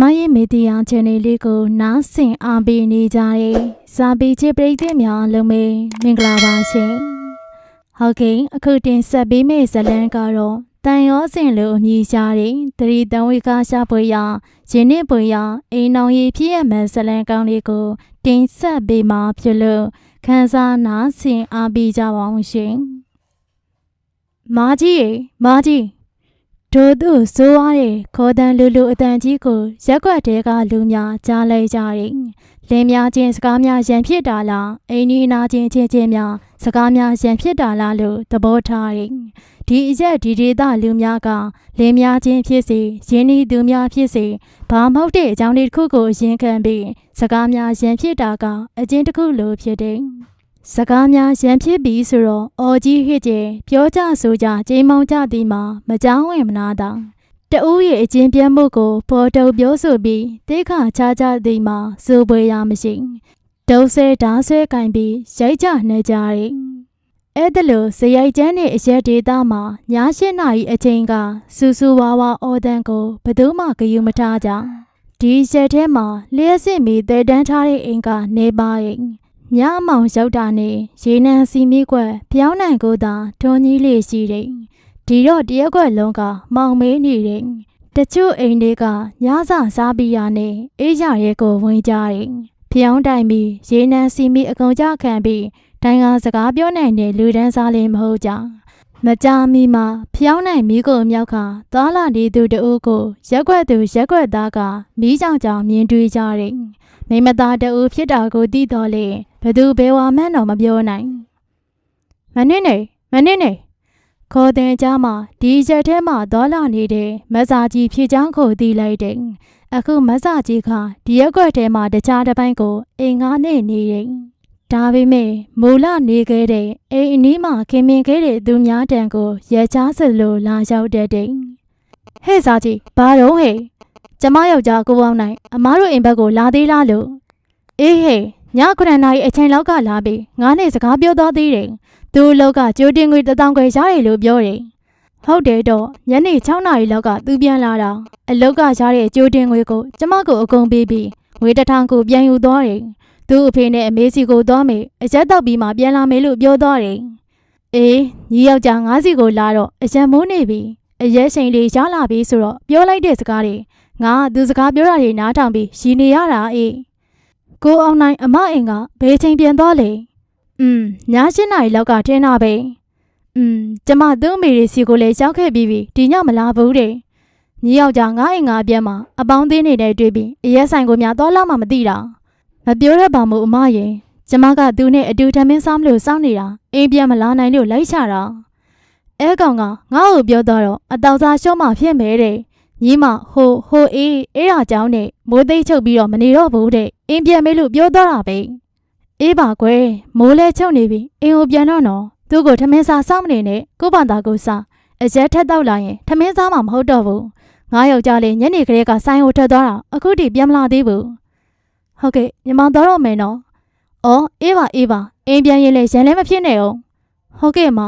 မရဲ့မီဒီယာ channel လေးကိုနားဆင်အားပေးနေကြတဲ့စာပေချစ်ပရိသတ်များအားလုံးပဲမင်္ဂလာပါရှင်။ဟုတ်ကဲ့အခုတင်ဆက်ပေးမယ့်ဇာတ်လမ်းကတော့တန်ရောစင်လိုအမည်ရှားတဲ့တရီတန်ဝေကရှာဖွေရရင်းနှင့်ပွေရအိမ်အောင်ရည်ဖြစ်ရမယ်ဇာတ်လမ်းကောင်းလေးကိုတင်ဆက်ပေးမှာဖြစ်လို့ခန်းစားနားဆင်အားပေးကြပါအောင်ရှင်။မာကြီးရေမာကြီး ဒို့သူဆိုးရတဲ့ခေါ်တန်လူလူအတန်ကြီးကိုရက်ွက်တဲကလူများကြားလိုက်ကြတယ်။လင်းများချင်းစကားများရန်ဖြစ်တာလားအိမ်နီးနားချင်းချင်းချင်းများစကားများရန်ဖြစ်တာလားလို့သဘောထားတယ်။ဒီအရက်ဒီဒေသလူများကလင်းများချင်းဖြစ်စေရင်းနှီးသူများဖြစ်စေဘာမဟုတ်တဲ့အကြောင်းလေးတစ်ခုကိုအရင်ခံပြီးစကားများရန်ဖြစ်တာကအကျဉ်းတစ်ခုလိုဖြစ်တယ်။ စကားများရန်ဖြစ်ပြီးဆိုတော့အော်ကြီးဟစ်ကျဲပြောကြဆိုကြကျိမ်းမောင်းကြသည်မှာမကြောင်းဝင်မနာတာတအူးရဲ့အချင်းပြတ်မှုကိုပေါ်တုပ်ပြောဆိုပြီးတိခါချကြသည်မှာစိုးပွေရမရှိဒုဆဲဓာဆဲကင်ပြီးရိုက်ကြနေကြတယ်အဲ့ဒါလို့ဇရိုက်ကျန်းနဲ့အရက်ဒေတာမှာညာရှင်းနာရီအချိန်ကစူစူဝါဝါအော်တန်ကိုဘယ်သူမှဂယုမထားကြဒီရက်ထဲမှာလျှက်စစ်မီတဲတန်းထားတဲ့အိမ်ကနေပါရင် ညအမောင်ရောက်တာနဲ့ရေနံစီမီကွက်ဖျောင်းနိုင်ကိုသာထွန်ကြီးလေးရှိတယ်။ဒီတော့တရက်ကွက်လုံးကမောင်မေးနေတယ်။တချို့အိမ်တွေကညစာစားပြီးရနဲ့အေးရရဲကိုဝင်ကြတယ်။ဖျောင်းတိုင်ပြီးရေနံစီမီအကုန်ကြခံပြီးတိုင်ကစကားပြောနိုင်တဲ့လူဒန်းစားလေးမဟုတ်ကြ။မကြမီမှာဖျောင်းနိုင်မိကိုမြောက်ကသွားလာနေသူတအုပ်ကိုရက်ွက်သူရက်ွက်သားကမိကြောင်ကြောင်မြင်တွေ့ကြတယ်။ မိမသားတူဖြစ်တာကိုသိတော်လေဘသူဘဲဝါမှန်းတော့မပြောနိုင်မနစ်နေမနစ်နေခေါ်တဲ့ကြားမှာဒီရက်ထဲမှာဒေါ်လာနေတဲ့မဆာကြီးဖြည့်ချောင်းကိုသိလိုက်တယ်အခုမဆာကြီးကဒီရက်ွက်ထဲမှာတခြားတစ်ပိုင်းကိုအိမ်ငါနဲ့နေတယ်ဒါပေမဲ့မူလနေခဲ့တဲ့အိမ်အနီးမှာခင်မင်ခဲ့တဲ့သူများတန်ကိုရဲချားစလို့လာရောက်တဲ့တဲ့ဟဲ့စာကြီးဘာတော့ဟဲ့ ကျမယောက်ျားကိုပေါင်းနိုင်အမားတို့အိမ်ဘက်ကိုလာသေးလားလို့အေးဟဲ့ည9နာရီအချိန်လောက်ကလာပြီးငါနဲ့စကားပြောတော့သေးတယ်သူ့လောက်ကကြိုတင်ငွေတစ်တောင်ခွဲရတယ်လို့ပြောတယ်ဟုတ်တယ်တော့ညနေ6နာရီလောက်ကသူပြန်လာတာအလောက်ကရတဲ့ကြိုတင်ငွေကိုကျမကိုအကုန်ပေးပြီးငွေတစ်ထောင်ကိုပြန်ယူသွားတယ်သူ့အဖေနဲ့အမေစီကိုသွားမယ်အရက်တော့ပြီးမှပြန်လာမယ်လို့ပြောသွားတယ်အေးညီယောက်ျားငါးစီကိုလာတော့အရက်မိုးနေပြီအရက်ချိန်လေးရလာပြီဆိုတော့ပြောလိုက်တဲ့စကားတွေ ငါသူစကားပြောတာတွေနားထောင်ပြီးရီနေရတာအေးကိုအောင်နိုင်အမအိမ်ကဘယ်ချိန်ပြန်သွားလဲอืมည7နာရီလောက်ကထင်းတာပဲอืมကျမသူ့အမေတွေစီကိုလည်းရောက်ခဲ့ပြီးပြီဒီညမလာဘူးတဲ့ညီယောက်ျားငါအိမ်ကအပြန်မှာအပေါင်းအသင်းနေတဲ့တွေ့ပြီးအရက်ဆိုင်ကိုများသွားလာမှမသိတာမပြောရပါဘူးအမရဲ့ကျမကသူနဲ့အတူထမင်းစားမလို့စောင့်နေတာအိမ်ပြန်မလာနိုင်လို့လိုက်ချတာအဲကောင်ကငါ့ကိုပြောတော့အတောက်စားရှုံးမှဖြစ်မယ်တဲ့ ညီမဟိုဟိုအေးအေးရာကြောင်းနဲ့မိုးသိမ့်ချုပ်ပြီးတော့မနေတော့ဘူးတဲ့အင်းပြန်မေးလို့ပြောတော့တာပဲအေးပါကွယ်မိုးလဲချုပ်နေပြီအင်းကိုပြန်တော့နော်သူ့ကိုထမင်းစားစောင့်မနေနဲ့ကို့ဘာသာကိုစားအရက်ထက်တော့လာရင်ထမင်းစားမှမဟုတ်တော့ဘူးငါယောက်ျားလေးညနေခရဲကဆိုင်ကိုထွက်သွားတာအခုထိပြန်မလာသေးဘူးဟုတ်ကဲ့ညီမတော့တော့မယ်နော်အော်အေးပါအေးပါအင်းပြန်ရင်လေရန်လဲမဖြစ်နဲ့အောင်ဟုတ်ကဲ့မ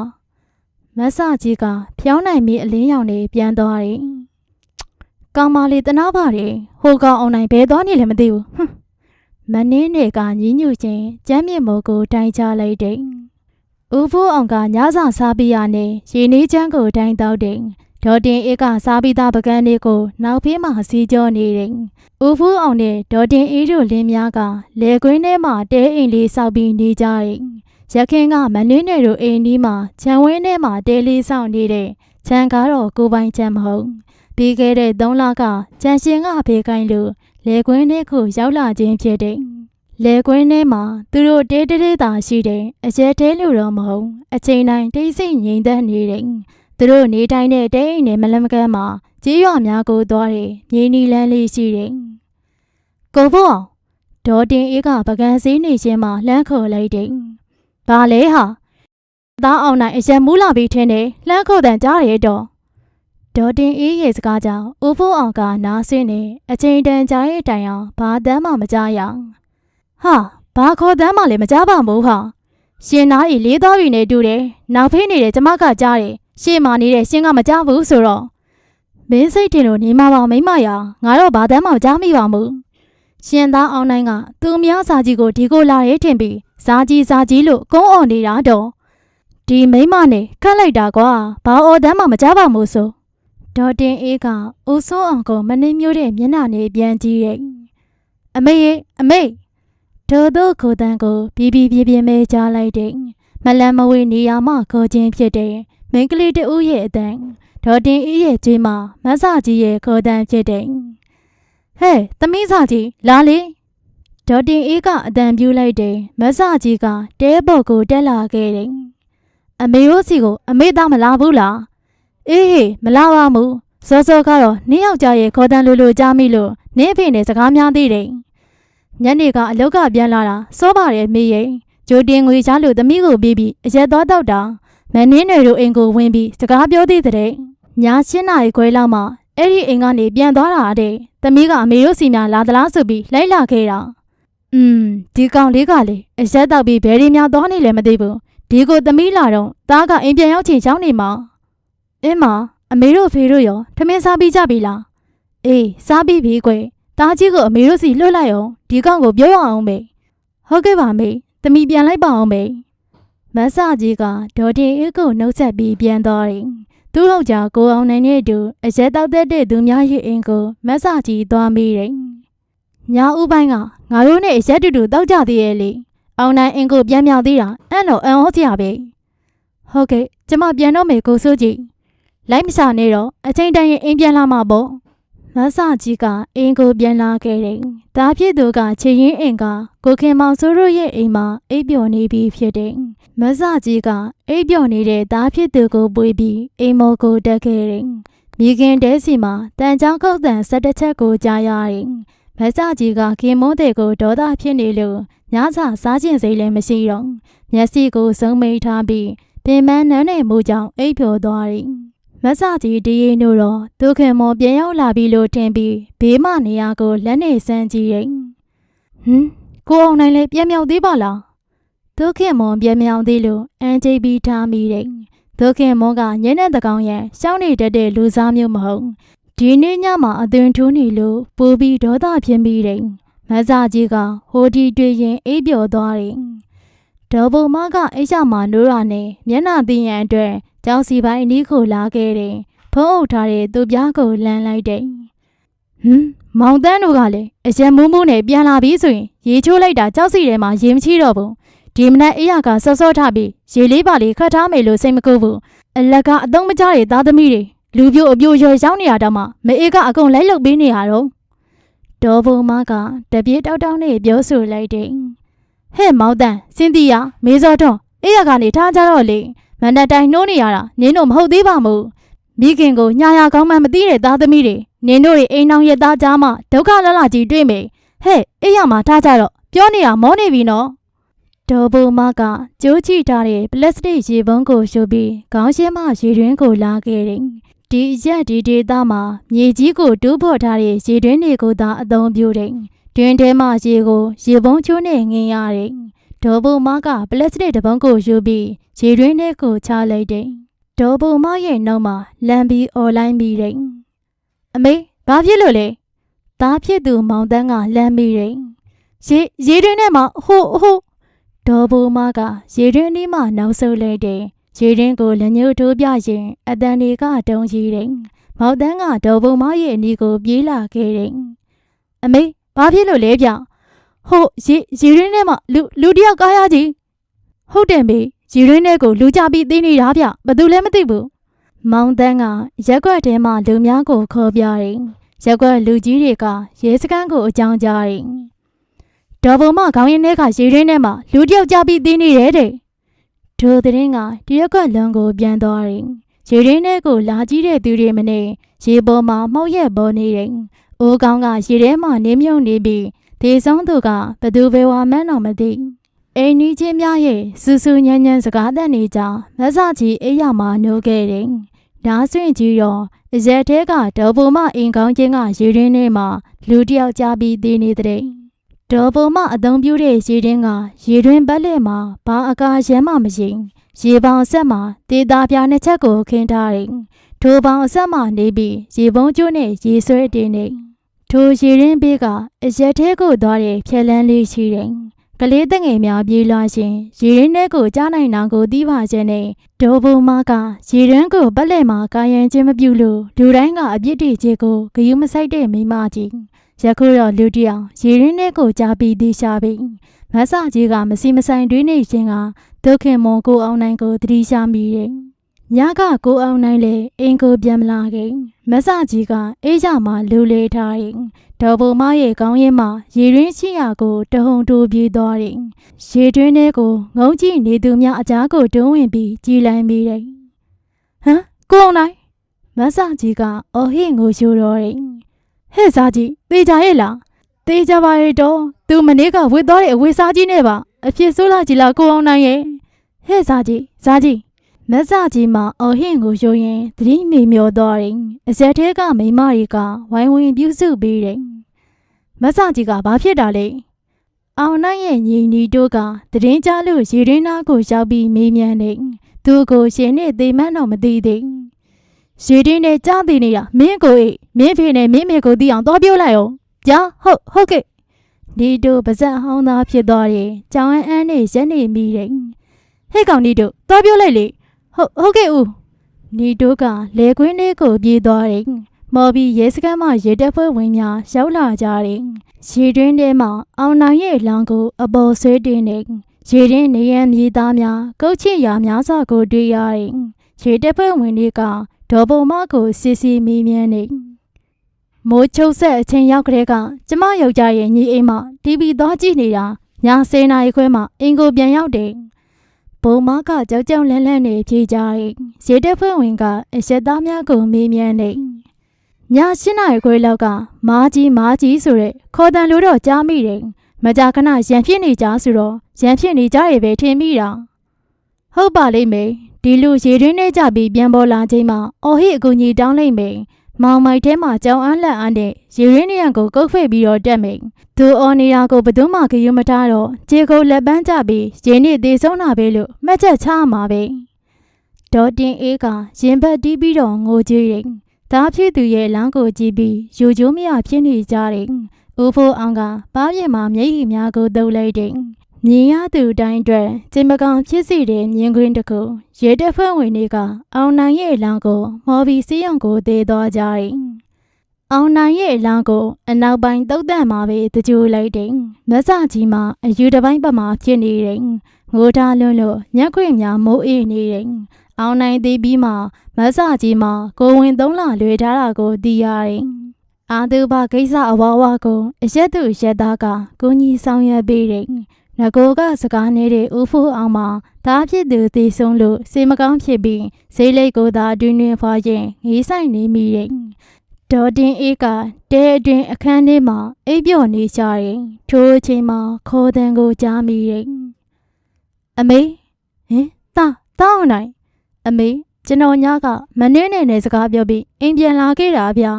မဆာကြီးကဖျောင်းနိုင်ပြီးအလင်းရောင်နေပြန်သွားတယ် ကောင်မလေးတနာပါတယ်ဟိုကောင်အောင်နိုင်ဘဲသွားနေလည်းမသိဘူးဟွန်းမနှင်းနေကညင်းညူချင်းကျမ်းမြင့်မော်ကိုတိုင်ချလိုက်တယ်ဦးဖိုးအောင်ကညစာစားပြီးရနဲ့ရေနေချမ်းကိုတိုင်တော့တယ်ဒေါ်တင်အေးကစားပြီးသားပကန်းလေးကိုနောက်ဖေးမှစီးကြောနေတယ်ဦးဖိုးအောင်နဲ့ဒေါ်တင်အေးတို့လင်းများကလေကွင်းထဲမှာတဲအိမ်လေးစောက်ပြီးနေကြတယ်ရခင်ကမနှင်းနေတို့အိမ်ဒီမှာခြံဝင်းထဲမှာတဲလေးစောင့်နေတဲ့ခြံကားတော့ကိုပိုင်ခြံမဟုတ် ပြီးခဲ့တဲ့3လကကျန်ရှင်ကဖေးခိုင်းလို့လေကွင်းထဲကိုရောက်လာခြင်းဖြစ်တယ်။လေကွင်းထဲမှာသူတို့တေးတေးသာရှိတယ်။အကျဲတဲလို့တော့မဟုတ်။အချိန်တိုင်းတိတ်ဆိတ်ငြိမ်သက်နေတယ်။သူတို့နေတိုင်းတဲ့တဲအိမ်နဲ့မလမကန်းမှာကြီးရွာများကိုသွားတယ်။မြေနီလန်းလေးရှိတယ်။ကိုဖို့အောင်ဒေါ်တင်အေးကပကံစည်းနေခြင်းမှာလှမ်းခေါ်လိုက်တယ်။ဘာလဲဟာသားအောင်နိုင်အရက်မူးလာပြီးထင်းတယ်လှမ်းခေါ်တန်ကြားရတော့ ဒေါ်တင်အေးရဲ့စကားကြောင့်ဦးဖိုးအောင်ကနားဆင်းနေအချိန်တန်ကြာရဲ့တိုင်အောင်ဘာတမ်းမှမကြားရအောင်ဟာဘာခေါ်တမ်းမှလည်းမကြားပါဘူးဟာရှင်နာဤလေးသားပြီနဲ့တူတယ်နောက်ဖေးနေတယ်ကျမကကြားတယ်ရှေ့မှာနေတဲ့ရှင်ကမကြားဘူးဆိုတော့မင်းစိတ်တင်လို့နေမှာပါမိမရာငါတော့ဘာတမ်းမှကြားမိပါမှုရှင်သားအောင်နိုင်ကသူအများစာကြီးကိုဒီကိုလာရဲထင်ပြီးစာကြီးစာကြီးလို့ကုန်းအော်နေတာတော့ဒီမိမနဲ့ခတ်လိုက်တာကွာဘာအော်တမ်းမှမကြားပါမို့ဆို ဒေါ်တင်အေးကဦးစိုးအောင်ကိုမနှင်းမျိုးတဲ့မျက်နှာနဲ့ပြန်ကြည့်ရဲ့အမေရေအမေဒေါ်တို့ကိုတန်းကိုပြီးပြီးပြင်းပြင်းပဲကြားလိုက်တဲ့မလန်မဝေးနေရာမှခေါ်ခြင်းဖြစ်တဲ့မိန်းကလေးတဦးရဲ့အတန်းဒေါ်တင်အေးရဲ့ကျွေးမှာမဆကြီးရဲ့ခေါ်တန်းဖြစ်တဲ့ဟဲ့သမီးစာကြီးလာလေဒေါ်တင်အေးကအတန်ပြူလိုက်တယ်မဆကြီးကတဲဘော်ကိုတက်လာခဲ့တယ်အမေတို့စီကိုအမေသားမလာဘူးလား အေးဟေးမလာပါဘူးစောစောကတော့နင်းယောက်ျားရဲ့ခေါ်တန်းလိုလိုကြားမိလို့နင်းအဖေနဲ့စကားများသေးတယ်ညနေကအလောက်ကပြန်လာတာစောပါတယ်မေရဲ့ဂျိုတင်ငွေချလို့သမီးကိုပြီးပြီးအရက်သွားတော့တာမင်းင်းတွေတို့အိမ်ကိုဝင်ပြီးစကားပြောသေးတဲ့ည7နာရီခွဲလောက်မှအဲ့ဒီအိမ်ကနေပြန်သွားတာတဲ့သမီးကအမေတို့စီများလာသလားဆိုပြီးလိုက်လာခဲ့တာอืมဒီကောင်လေးကလေအရက်တော့ပြီးဘယ်ရီများသွားနေလဲမသိဘူးဒီကိုသမီးလာတော့သားကအိမ်ပြန်ရောက်ချင်ချောင်းနေမှာ အင်းမအမေတို့ဖေတို့ရောထမင်းစားပြီးကြပြီလားအေးစားပြီးပြီကွယ်သားကြီးကိုအမေတို့စီလွှတ်လိုက်အောင်ဒီကောင်ကိုပြောရအောင်မေဟုတ်ကဲ့ပါမေသမီးပြန်လိုက်ပါအောင်မေမဆကြီးကဒေါ်တင်အေးကိုနှုတ်ဆက်ပြီးပြန်သွားတယ်သူ့ဟုတ်ကြကိုအောင်နိုင်တဲ့သူအရက်တောက်တဲ့သူများရဲ့အိမ်ကိုမဆကြီးသွားမိတယ်ညာဥပိုင်းကငါတို့နဲ့အရက်တူတူတောက်ကြသေးရဲ့လေအောင်နိုင်အင်ကိုပြန်မြောက်သေးတာအဲ့တော့အန်ဟောစရာပဲဟုတ်ကဲ့ကျမပြန်တော့မယ်ကိုစိုးကြီး လိုက်မစားနဲ့တော့အချိန်တန်ရင်အိမ်ပြန်လာမှာပေါ့မဆကြီးကအင်ကိုပြန်လာခဲ့တယ်ဒါဖြစ်သူကချေရင်အင်ကကိုခင်မောင်စိုးတို့ရဲ့အိမ်မှာအိပ်ပျော်နေပြီဖြစ်တယ်မဆကြီးကအိပ်ပျော်နေတဲ့သားဖြစ်သူကိုပွေပြီးအိမ်မောကိုတက်ခဲ့တယ်မိခင်တဲစီမှာတန်ချောင်းခုတ်တန်၁၁ချက်ကိုကြားရတယ်မဆကြီးကခင်မိုးတဲ့ကိုဒေါသဖြစ်နေလို့ညစာစားခြင်းစိတ်လည်းမရှိတော့မျက်စိကိုစုံမိတ်ထားပြီးပြင်ပန်းနန်းနေမှုကြောင့်အိပ်ပျော်သွားတယ် မဆကြီးဒီရင်တို့တော့ဒုခင်မောပြန်ရောက်လာပြီလို့ထင်ပြီးဘေးမနေရာကိုလက်နေဆန်းကြည့်ရင်ဟမ်ကိုအောင်နိုင်လည်းပြန်မြောက်သေးပါလားဒုခင်မောပြန်မြောက်သေးလို့အန်ဂျိပြီးထားမိတယ်ဒုခင်မောကညနေတကောင်ရန်ရှောင်းနေတတ်တဲ့လူစားမျိုးမဟုတ်ဒီနေ့ညမှာအသွင်ထိုးနေလို့ပူပြီးဒေါသဖြစ်မိတယ်မဆကြီးကဟိုဒီတွေ့ရင်အိပ်ပျော်သွားတယ်ဒေါ်ဘုံမကအိတ်ချမှာနိုးရနဲ့မျက်နှာသိရန်အတွက် ကျောင်းစီပိုင်းအနီးကိုလာခဲ့တယ်။ဖုံးအုပ်ထားတဲ့သူပြားကိုလမ်းလိုက်တယ်။ဟမ်မောင်တန်းတို့ကလည်းအရက်မူးမူးနဲ့ပြန်လာပြီဆိုရင်ရေချိုးလိုက်တာကြောက်စီထဲမှာရေမချီတော့ဘူး။ဒီမနက်အေးရကစောစောထပြီးရေလေးပါလေးခတ်ထားမယ်လို့စိတ်မကူဘူး။အလက်ကအသုံးမကျတဲ့သားသမီးတွေလူပြိုအပြိုရွယ်ရောက်နေရတော့မှမအေးကအကုန်လိုက်လုပ်ပေးနေရတော့ဒေါ်ဘုံမကတပြေးတောက်တောက်နဲ့ပြောဆိုလိုက်တယ်။ဟဲ့မောင်တန်းစင်တီယာမေဇော်တော့အေးရကနေထားကြတော့လေ မန္တတိုင်နှိုးနေရတာနင်းတို့မဟုတ်သေးပါဘူးမိခင်ကိုညာရကောင်းမှမသိတဲ့သားသမီးတွေနင်တို့တွေအိမ်အောင်ရဲ့သားကြားမှဒုက္ခလလကြီးတွေ့မယ်ဟဲ့အေးရမှာထားကြတော့ပြောနေတာမောနေပြီနော်ဒေါ်ဘူမကကျိုးချိထားတဲ့ပလတ်စတစ်ရေပုံးကိုရှုပ်ပြီးခေါင်းရှင်းမှရေတွင်းကိုလာခဲ့တယ်ဒီရက်ဒီဒေသမှာမြေကြီးကိုတူးဖော်ထားတဲ့ရေတွင်းတွေကိုသာအသုံးပြုတယ်တွင်ထဲမှာရေကိုရေပုံးချိုးနဲ့ငင်ရတယ် ဒေါ်ဘူမကပလတ်စတစ်တပုံးကိုယူပြီးရေတွင်းထဲကိုချလိုက်တယ်။ဒေါ်ဘူမရဲ့နောက်မှာလမ်းပြီးអော်လိုက်ပြီးတယ်။အမေဘာဖြစ်လို့လဲ။သားဖြစ်သူမောင်တန်းကလမ်းပြီးတယ်။ရေရေတွင်းထဲမှာဟိုဟိုဒေါ်ဘူမကရေတွင်းထဲမှာနောက်ဆုတ်လိုက်တယ်။ရေတွင်းကိုလက်ညှိုးထိုးပြရင်အတန်တွေကတုံးကြီးတယ်။မောင်တန်းကဒေါ်ဘူမရဲ့အနီးကိုပြေးလာခဲ့တယ်။အမေဘာဖြစ်လို့လဲဗျ။ ဟိုရေရေရင်းထဲမှာလူလူတယောက်ကားရကြီးဟုတ်တယ်မေရေရင်းထဲကိုလူကြပြီးသိနေတာဗျဘသူလည်းမသိဘူးမောင်တန်းကရက်ွက်ထဲမှာလူများကိုခေါ်ပြတယ်ရက်ွက်လူကြီးတွေကရဲစခန်းကိုအကြောင်းကြားတယ်ဒေါ်ဘုံမခေါင်းရင်းထဲကရေရင်းထဲမှာလူတယောက်ကြပြီးသိနေတယ်တဲ့ဒိုသတင်းကတရက်ွက်လွန်ကိုပြန်သွားတယ်ရေရင်းထဲကိုလာကြည့်တဲ့သူတွေမနေရေပေါ်မှာမှုတ်ရက်ပေါ်နေတယ်အိုးကောင်းကရေထဲမှာနေမြုံနေပြီး ဒေဆုံးသူကဘသူပဲဝါမှန်းတော့မသိအိမ်နီးချင်းများရဲ့စူးစူးညံ့ညံ့စကားတတ်နေကြမဆကြီးအိယာမှာနိုးခဲ့တယ်။နားဆွင့်ကြီးတော့အရက်တဲကဒေါ်ပုံမအိမ်ကောင်းချင်းကရေရင်းထဲမှာလူတယောက်ကြားပြီးသေးနေတဲ့ဒေါ်ပုံမအသုံးပြုတဲ့ရေရင်းကရေတွင်ပတ်လက်မှာဘာအကာရမ်းမှမရှိရေပေါင်ဆက်မှာဒေတာပြားနှစ်ချက်ကိုခင်းထားတယ်ထိုပေါင်အဆက်မှနေပြီးရေပုံးကျိုးနဲ့ရေဆွဲတင်နေ ထိုရေရင်းဘေးကအရက်ထဲကိုသွားတဲ့ဖြက်လန်းလေးရှိတယ်ကလေးတငယ်များပြေးလွှားရှင်ရေရင်းထဲကိုကြားနိုင်တာကိုသိပါခြင်းနဲ့ဒေါ်ဘုံမကရေရင်းကိုပက်လက်မှာကာယံခြင်းမပြုလို့လူတိုင်းကအပြစ်တွေချေကိုဂယုမဆိုင်တဲ့မိမကြီးယခုတော့လူတယောက်ရေရင်းထဲကိုကြားပြီးသေးရှာပြီးမဆာကြီးကမစီမဆိုင်တွင်းနေခြင်းကဒုက္ခင်မောကိုအောင်နိုင်ကိုသတိရှာမိတယ် ညကကိုအောင်နိုင်လေအင်ကိုပြန်မလာခင်မဆာကြီးကအေးကြမှာလူလေထားရင်ဒေါ်ဘုံမရဲ့ကောင်းရင်မှာရေရင်းရှိရာကိုတဟုန်တိုးပြေးသွားတယ်ရေတွင်းထဲကိုငုံကြည့်နေသူများအကြားကိုတွန်းဝင်ပြီးကြည်လိုက်မိတယ်ဟမ်ကိုအောင်နိုင်မဆာကြီးကအော်ဟစ်ငိုရှိုးတော့တယ်ဟဲ့စားကြီးသေချာရဲ့လားသေချာပါရဲ့တော့သူမနေ့ကဝစ်သွားတဲ့အဝေးစားကြီးနဲ့ပါအဖြစ်ဆိုးလာကြီးလားကိုအောင်နိုင်ရဲ့ဟဲ့စားကြီးစားကြီး မဆာကြီးမှာအော်ဟင့်ကိုယိုရင်သတိမေမျောသွားတယ်အစက်ထဲကမိမတွေကဝိုင်းဝန်းပြုစုပေးတယ်မဆာကြီးကဘာဖြစ်တာလဲအောင်နိုင်ရဲ့ညီညီတို့ကတရင်ကြလို့ရေရင်းနာကိုရောက်ပြီးမေးမြန်းနေသူကိုရှင်နဲ့သေမန်းတော့မသိသေးရေရင်းနဲ့ကြားသိနေတာမင်းကိုအိမင်းဖေနဲ့မင်းမေကိုသိအောင်သွားပြောလိုက်အောင်ကြာဟုတ်ဟုတ်ကဲ့ဒီတို့ပါဇက်ဟောင်းသားဖြစ်သွားတယ်ကြောင်အန်းအန်းနဲ့ရက်နေမိတယ်ဟဲ့ကောင်ဒီတို့သွားပြောလိုက်လေ ဟုတ်ဟုတ်ကဲ့ဦးနီတို့ကလေကွင်းလေးကိုပြေးသွားတယ်မော်ဘီရဲစခန်းမှရေတပ်ဖွဲ့ဝင်များရောက်လာကြတယ်ရေတွင်းထဲမှာအောင်နိုင်ရဲ့လောင်ကို အပေါ်ဆွေးတင်နေရေတွင်းနေရန်မြေသားများကုတ်ချစ်ရာများစွာကိုတွေ့ရတယ်ရေတပ်ဖွဲ့ဝင်တွေကဒေါ်ပုံမကိုစစ်စစ်မီးမြန်းနေမိုးချုပ်ဆက်အချိန်ရောက်ကလေးကကျမယောက်ျားရဲ့ညီအိမ်မှာတီဗီသွားကြည့်နေတာည10နာရီခွဲမှအင်ကိုပြန်ရောက်တယ် ဘုံမကကြောက်ကြောက်လန့်လန့်နေပြေးကြတယ်ရေတပ်ဖွဲ့ဝင်ကအရက်သားများကိုမေးမြန်းနေည7နာရီခွဲလောက်ကမားကြီးမားကြီးဆိုတဲ့ခေါ်တန်လို့တော့ကြားမိတယ်မကြာခဏရံဖြစ်နေကြဆိုတော့ရံဖြစ်နေကြရပဲထင်မိတာဟုတ်ပါလိမ့်မယ်ဒီလူရေတွင်းထဲကြပြီးပြန်ပေါ်လာချိန်မှာအော်ဟစ်အကူကြီးတောင်းလိုက်မယ် မောင်မိုက်ထဲမှာကြောင်အန်းလက်အန်းနဲ့ရေရင်းနေရန်ကိုကုတ်ဖိတ်ပြီးတော့တက်မိန်သူအော်နေတာကိုဘယ်သူမှဂရုမထားတော့ခြေကိုလက်ပန်းကျပြီးရင်းနေသေးဆုံးတာပဲလို့မှတ်ချက်ချမှာပဲဒေါ်တင်အေးကရင်ဘတ်တီးပြီးတော့ငိုကြည့်ရင်သားဖြစ်သူရဲ့လမ်းကိုကြည့်ပြီးယူကျိုးမရဖြစ်နေကြတယ်ဦးဖိုးအောင်ကပါးပြင်းမှာမျက်ရည်များကိုတုပ်လိုက်တယ် မြင်ရသူတိုင်းအတွက်ကျင်မကောင်ဖြစ်စီတဲ့မြင်ကွင်းတစ်ခုရေတက်ဖွဲ့ဝင်တွေကအောင်နိုင်ရဲ့အလောင်းကိုမော်ဘီစီးရုံကိုတည်သွားကြတယ်။အောင်နိုင်ရဲ့အလောင်းကိုအနောက်ပိုင်းတုတ်တန့်မှာပဲတကြိုလိုက်တယ်။မဆကြီးမှာအယူတစ်ပိုင်းပတ်မှာဖြစ်နေတယ်။ငိုထားလွန်းလို့ညက်ခွေများမိုးအေးနေတယ်။အောင်နိုင်သေးပြီးမှမဆကြီးမှာကိုဝင်သုံးလလွေထားတာကိုသိရတယ်။အာသူဘကိစ္စအဝါဝါကိုအရက်သူရက်သားကကိုကြီးဆောင်ရွက်ပေးတယ်။ ငကိုကစကားနေတဲ့ဦးဖိုးအောင်မှာဒါဖြစ်သူသေဆုံးလို့စေမကောင်းဖြစ်ပြီးဈေးလိတ်ကိုသာတွင်တွင်ဖွာခြင်းငေးဆိုင်နေမိတယ်။ဒေါ်တင်အေးကတဲအတွင်အခန်းထဲမှာအိပ်ပျော်နေကြတယ်။ထိုအချိန်မှာခေါ်တန်ကိုကြားမိတယ်။အမေဟင်တာတောင်းနိုင်အမေကျွန်တော်ညကမနှင်းနေနဲ့စကားပြောပြီးအိမ်ပြန်လာခဲ့တာဗျာ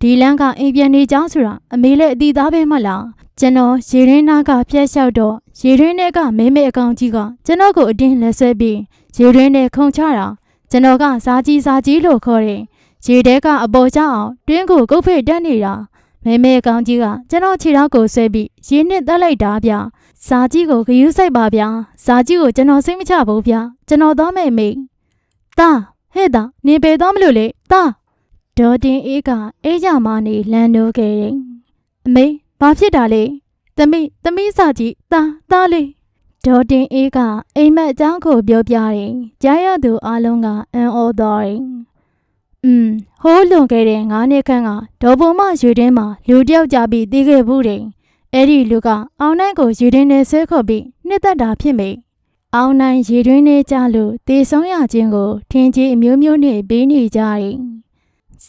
ဒီလန်းကအိမ်ပြန်နေကြောင်းဆိုတာအမေလည်းအတီသားပဲမလားကျွန်တော်ရေရင်းနာကဖျက်လျှောက်တော့ရေရင်းထဲကမဲမဲအကောင်ကြီးကကျွန်တော်ကိုအတင်းလက်ဆွဲပြီးရေရင်းထဲခုန်ချတာကျွန်တော်ကစားကြီးစားကြီးလို့ခေါ်တယ်ရေထဲကအပေါ်ကျအောင်တွင်းကိုကုတ်ဖိတ်တက်နေတာမဲမဲအကောင်ကြီးကကျွန်တော်ခြေထောက်ကိုဆွဲပြီးရေနဲ့တက်လိုက်တာဗျစားကြီးကိုဂယုစိုက်ပါဗျာစားကြီးကိုကျွန်တော်စိတ်မချဘူးဗျကျွန်တော်သွားမယ်မေတာဟဲ့တာနင်ပေသွားမလို့လေတာ ဒေါ်တင်အေးကအေးကြမနေလန်နိုးခဲ့တယ်အမေဘာဖြစ်တာလဲသမီးသမီးစာကြီးတာတာလေးဒေါ်တင်အေးကအိမ်မက်အကြောင်းကိုပြောပြတယ်ကြားရသူအလုံးကအံ့ဩသွားတယ်อืมဟိုးလွန်ခဲ့တဲ့ငါးနှစ်ခန့်ကဒေါ်ပုံမရွေတင်းမှာလူတယောက်ကြပြီးတီးခဲ့ဘူးတယ်အဲ့ဒီလူကအောင်နိုင်ကိုရေတွင်းနဲ့ဆွဲခေါ်ပြီးနှစ်သက်တာဖြစ်မိအောင်နိုင်ရေတွင်းနဲ့ကြလို့တေဆုံးရခြင်းကိုထင်ကြီးအမျိုးမျိုးနဲ့ပေးနေကြတယ်။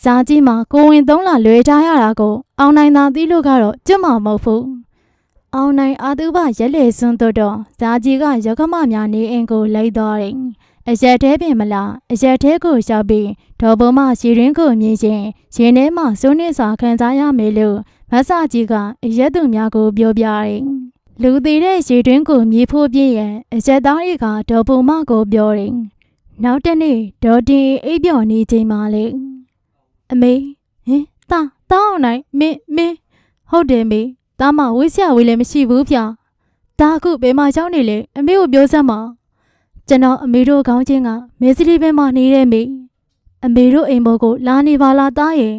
စားကြီးမှာကိုဝင်သုံးလာလွယ်ထားရတာကိုအောင်နိုင်သာသိလို့ကတော့ကြွတ်မှာမဟုတ်ဘူး။အောင်နိုင်အာသူဘရက်လေစွန်းတော့တော့ဇာကြီးကရကမများနေအိမ်ကိုလိုက်သွားတယ်။အရက်သေးပင်မလားအရက်သေးကိုရှောက်ပြီးဒေါ်ဘုံမရေရင်းကိုမြင်ချင်းရင်ထဲမှာစိုးနေစွာခံစားရမယ်လို့မဆကြီးကအရက်သူများကိုပြောပြတယ်။လူသေးတဲ့ရေတွင်းကိုမြေဖို့ပြည့်ရန်အရက်သားတွေကဒေါ်ဘုံမကိုပြောတယ်။နောက်တစ်နေ့ဒေါ်တင်အိပ်ပျော်နေချိန်မှာလေ အမေဟင်တာတောင်းနိုင်မင်းမင်းဟုတ်တယ်မေတာမဝိဆရာဝေးလည်းမရှိဘူးဗျဒါအခုဘယ်မှာရောက်နေလဲအမေကိုပြောစမ်းပါကျွန်တော်အမေတို့ခေါင်းချင်းကမေစရီဘဲမှာနေတဲ့မေအမေတို့အိမ်ဘောကိုလာနေပါလားတားရဲ့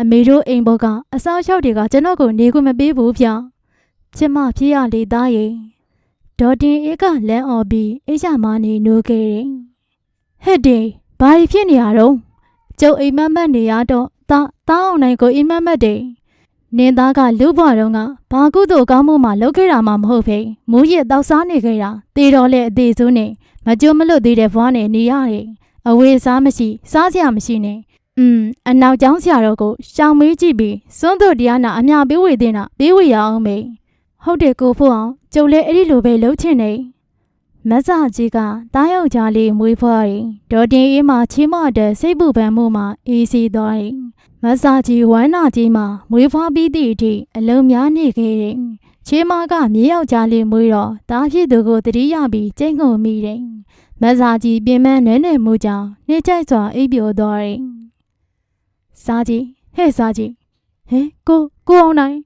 အမေတို့အိမ်ဘောကအစားအသောက်တွေကကျွန်တော်ကိုနေခွင့်မပေးဘူးဗျကျမဖြစ်ရလေတားရဲ့ဒေါ်တင်အေးကလမ်းអော်ပြီးအိရှာမနေနိုးခဲ့တယ်ဟဲ့ဒီဘာတွေဖြစ်နေရတော့ ကျုပ်အိမ်မက်မက်နေရတော့တာတာအောင်နိုင်ကိုအိမ်မက်မက်တယ်နင်းသားကလူ့ဘွားတော့ကဘာကုသိုလ်ကောင်းမှုမှလုပ်ခဲ့တာမှမဟုတ်ဖေမူးရစ်တောက်စားနေခဲ့တာတေတော်လေအသေးစုနဲ့မကြုံမလွတ်သေးတဲ့ဘွားနဲ့နေရတယ်အဝေးစားမရှိ စားစရာမရှိနဲ့อืมအနောက်ကျောင်းဆရာတော်ကိုရှောင်မေးကြည့်ပြီးစွန်းတို့တရားနာအမြပေးဝေတင်တာပေးဝေရအောင်မေဟုတ်တယ်ကိုဖို့အောင်ကျုပ်လည်းအဲ့ဒီလိုပဲလှုပ်ချင်နေ မဆာကြီးကတားယောက်ျားလေးမွေးဖွားရင်ဒေါ်တင်အေးမှချီးမတဲ့စိတ်ပူပန်မှုမှအေးစီသွားရင်မဆာကြီးဝမ်းနာကြီးမှမွေးဖွားပြီးသည့်အထိအလုံးများနေခဲ့တယ်ချီးမကမြေယောက်ျားလေးမွေးတော့တားဖြစ်သူကိုတတိယပြီးကျိတ်ငုံမိတယ်မဆာကြီးပြင်ပန်းနွဲ့နယ်မှုကြောင့်နှိမ့်ချိုက်စွာအိပ်ပျော်သွားတယ်စားကြီးဟဲ့စားကြီးဟင်ကိုကိုအောင်နိုင်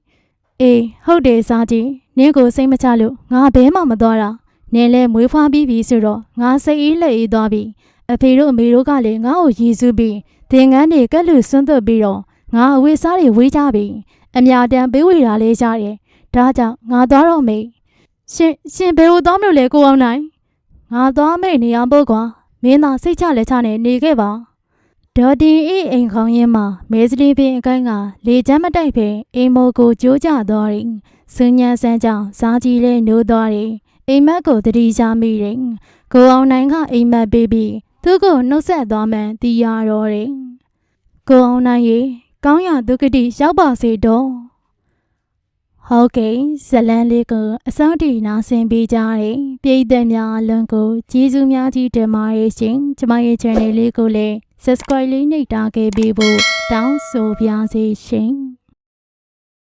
အေးဟုတ်တယ်စားကြီးနင်းကိုစိတ်မချလို့ငါဘဲမှမသွားတာ နင်းလဲမွေးဖွားပြီးပြီဆိုတော့ငါစိတ်အေးလက်အေးသွားပြီအဖေတို့အမေတို့ကလည်းငါ့ကိုရည်စူးပြီးသင်္ကန်းတွေကက်လူဆွန်းသွတ်ပြီးတော့ငါအဝေးစားတွေဝေးကြပြီအမြတမ်းပေးဝေတာလေးရတယ်ဒါကြောင့်ငါသွားတော့မေရှင်ရှင်ဘယ်လိုသွားမလို့လဲကိုအောင်နိုင်ငါသွားမေနေအောင်ပို့ကွာမင်းသာစိတ်ချလက်ချနဲ့နေခဲ့ပါဒေါ်တင်အေးအိမ်ခေါင်းရင်းမှာမဲစတီပင်အကိုင်းကလေချမ်းမတိုက်ဖဲအိမ်မောကိုကြိုးကြသွားရင်စဉ္ညာဆန်းကြောင့်စားကြီးလဲနိုးသွားတယ် အိမ်မက်ကိုတတိချမိတယ်။ကိုအောင်နိုင်ကအိမ်မက်ပေးပြီးသူ့ကိုနှုတ်ဆက်သွားမှန်သိရတော့တယ်။ကိုအောင်နိုင်ရေကောင်းရဒုက္ခတိရောက်ပါစေတော့။ဟုတ်ကဲ့ဇလန်းလေးကိုအစောတီနာဆင်ပေးကြတယ်။ပြည်သက်များအလုံးကိုကျေးဇူးများကြီးတင်ပါတယ်ရှင်။ကျမရဲ့ channel လေးကိုလည်း subscribe လေးနှိပ်ထားခဲ့ပေးဖို့တောင်းဆိုပါစေရှင်။